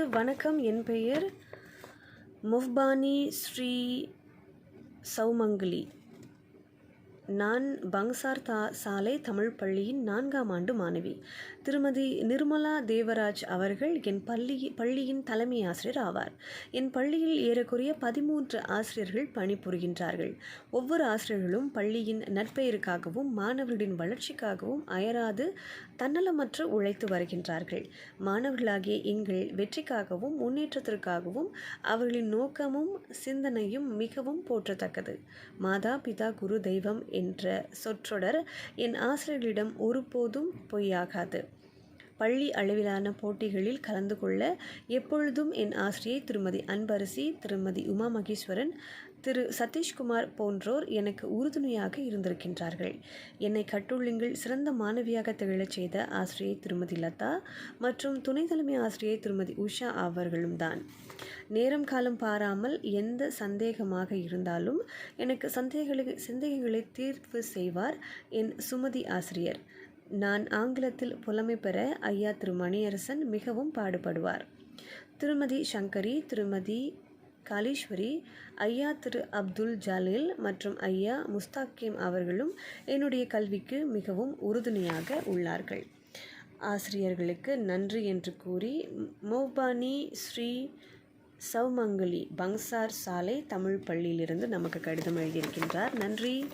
வணக்கம். என் பெயர் முஃபானி ஸ்ரீ சௌமங்கலி. நான் பங்சார் தா சாலை தமிழ் பள்ளியின் நான்காம் ஆண்டு மாணவி. திருமதி நிர்மலா தேவராஜ் அவர்கள் என் பள்ளி பள்ளியின் தலைமை ஆசிரியர் ஆவார். என் பள்ளியில் ஏறக்குறைய பதிமூன்று ஆசிரியர்கள் பணிபுரிகின்றார்கள். ஒவ்வொரு ஆசிரியர்களும் பள்ளியின் நற்பெயருக்காகவும் மாணவர்களின் வளர்ச்சிக்காகவும் அயராது தன்னலமற்று உழைத்து வருகின்றார்கள். மாணவர்களாகிய எங்கள் வெற்றிக்காகவும் முன்னேற்றத்திற்காகவும் அவர்களின் நோக்கமும் சிந்தனையும் மிகவும் போற்றத்தக்கது. மாதா பிதா குரு தெய்வம் என்ற சொற்றொடர் என் ஆசிரியர்களிடம் ஒருபோதும் பொய்யாகாது. பள்ளி அளவிலான போட்டிகளில் கலந்து கொள்ள எப்பொழுதும் என் ஆசிரியை திருமதி அன்பரசி திருமதி உமா மகேஸ்வரன் திரு சதீஷ்குமார் போன்றோர் எனக்கு உறுதுணையாக இருந்திருக்கின்றார்கள். என்னை கட்டுள்ளுங்கள் சிறந்த மாணவியாக திகழச் செய்த ஆசிரியை திருமதி லதா மற்றும் துணை தலைமை ஆசிரியை திருமதி உஷா அவர்களும் தான். நேரம் காலம் பாராமல் எந்த சந்தேகமாக இருந்தாலும் எனக்கு சந்தேகங்களை சந்தேகங்களை தீர்வு செய்வார் என் சுமதி ஆசிரியர். நான் ஆங்கிலத்தில் புலமை பெற ஐயா திரு மணியரசன் மிகவும் பாடுபடுவார். திருமதி சங்கரி திருமதி காளீஸ்வரி ஐயா திரு அப்துல் ஜலீல் மற்றும் ஐயா முஸ்தாக்கிம் அவர்களும் என்னுடைய கல்விக்கு மிகவும் உறுதுணையாக உள்ளார்கள். ஆசிரியர்களுக்கு நன்றி என்று கூறி மோபானி ஸ்ரீ சௌமங்கலி பங்சார் சாலை தமிழ் பள்ளியிலிருந்து நமக்கு கடிதம் எழுதியிருக்கின்றார். நன்றி.